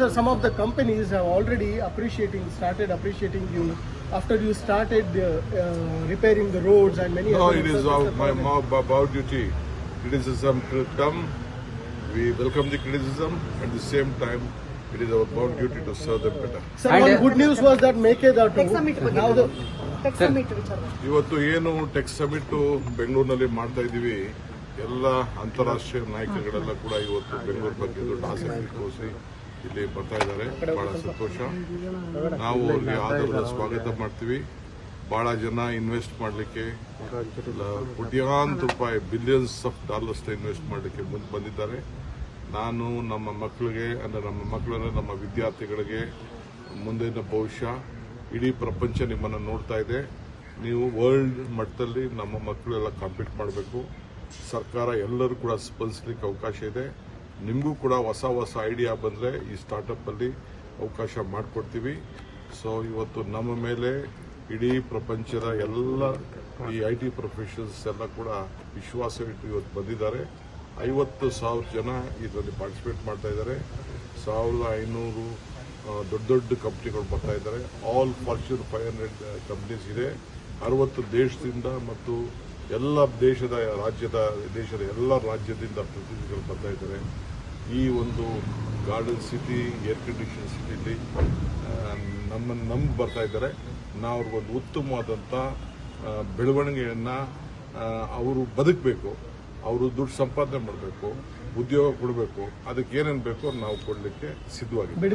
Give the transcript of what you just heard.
sir, some of the companies have already appreciating, started appreciating you after you started uh, uh, repairing the roads and many No, other it is all our, my about duty. Criticism will come. We welcome the criticism. At the same time, it is our bound duty to serve them better. Sir, And, one uh, good news was that the ಟೆಕ್ಸಮಿಟ್ ವಿಚಾರ ಇವತ್ತು ಏನು tech summit ಬೆಂಗಳೂರಿನಲ್ಲಿ ಮಾಡ್ತಾ ಇದ್ದೀವಿ ಎಲ್ಲ ಅಂತಾರಾಷ್ಟ್ರೀಯ ನಾಯಕರುಗಳೆಲ್ಲ ಕೂಡ ಇವತ್ತು ಬೆಂಗಳೂರು ಬಗ್ಗೆ ದೊಡ್ಡ ಆಸಕ್ತಿ ತೋರಿಸಿ ಇಲ್ಲಿ ಬರ್ತಾ ಇದ್ದಾರೆ. ಬಹಳ ಸಂತೋಷ. ನಾವು ಅವ್ರಿಗೆ ಆಧಾರದ ಸ್ವಾಗತ ಮಾಡ್ತೀವಿ. ಬಹಳ ಜನ ಇನ್ವೆಸ್ಟ್ ಮಾಡಲಿಕ್ಕೆ ಕೋಟ್ಯಾಂತ ರೂಪಾಯಿ ಬಿಲಿಯನ್ಸ್ ಆಫ್ ಡಾಲರ್ಸ್ ಇನ್ವೆಸ್ಟ್ ಮಾಡಲಿಕ್ಕೆ ಮುಂದೆ ಬಂದಿದ್ದಾರೆ. ನಾನು ನಮ್ಮ ಮಕ್ಕಳಿಗೆ ಅಂದರೆ ನಮ್ಮ ಮಕ್ಕಳನ್ನ ನಮ್ಮ ವಿದ್ಯಾರ್ಥಿಗಳಿಗೆ ಮುಂದಿನ ಭವಿಷ್ಯ ಇಡೀ ಪ್ರಪಂಚ ನಿಮ್ಮನ್ನು ನೋಡ್ತಾ ಇದೆ. ನೀವು ವರ್ಲ್ಡ್ ಮಟ್ಟದಲ್ಲಿ ನಮ್ಮ ಮಕ್ಕಳೆಲ್ಲ ಕಾಂಪೀಟ್ ಮಾಡಬೇಕು. ಸರ್ಕಾರ ಎಲ್ಲರೂ ಕೂಡ ಸ್ಪಂದಿಸಲಿಕ್ಕೆ ಅವಕಾಶ ಇದೆ. ನಿಮಗೂ ಕೂಡ ಹೊಸ ಹೊಸ ಐಡಿಯಾ ಬಂದರೆ ಈ ಸ್ಟಾರ್ಟಪ್ಪಲ್ಲಿ ಅವಕಾಶ ಮಾಡಿಕೊಡ್ತೀವಿ. ಸೊ ಇವತ್ತು ನಮ್ಮ ಮೇಲೆ ಇಡೀ ಪ್ರಪಂಚದ ಎಲ್ಲ ಈ ಐ ಟಿ ಪ್ರೊಫೆಷನ್ಸ್ ಎಲ್ಲ ಕೂಡ ವಿಶ್ವಾಸ ಇಟ್ಟು ಇವತ್ತು ಬಂದಿದ್ದಾರೆ. ಐವತ್ತು ಸಾವಿರ ಜನ ಇದರಲ್ಲಿ ಪಾರ್ಟಿಸಿಪೇಟ್ ಮಾಡ್ತಾ ಇದ್ದಾರೆ. ಸಾವಿರದ ಐನೂರು ದೊಡ್ಡ ದೊಡ್ಡ ಕಂಪ್ನಿಗಳು ಬರ್ತಾ ಇದ್ದಾರೆ. All Fortune five hundred companies ಇದೆ. ಅರವತ್ತು ದೇಶದಿಂದ ಮತ್ತು ಎಲ್ಲ ದೇಶದ, ರಾಜ್ಯದ, ದೇಶದ ಎಲ್ಲ ರಾಜ್ಯದಿಂದ ಪ್ರತಿನಿಧಿಗಳು ಬರ್ತಾ ಇದ್ದಾರೆ. ಈ ಒಂದು ಗಾರ್ಡನ್ ಸಿಟಿ ಏರ್ ಕಂಡೀಷನ್ ಸಿಟಿಲಿ ನಮ್ಮನ್ನು ನಂಬಿ ಬರ್ತಾ ಇದ್ದಾರೆ. ನಾವು ಅವ್ರಿಗೊಂದು ಉತ್ತಮವಾದಂಥ ಬೆಳವಣಿಗೆಯನ್ನು ಅವರು ಬದುಕಬೇಕು, ಅವರು ದುಡ್ಡು ಸಂಪಾದನೆ ಮಾಡಬೇಕು, ಉದ್ಯೋಗ ಕೊಡಬೇಕು, ಅದಕ್ಕೆ ಏನೇನು ಬೇಕೋ ನಾವು ಕೊಡಲಿಕ್ಕೆ ಸಿದ್ಧವಾಗಿದ್ದೀವಿ.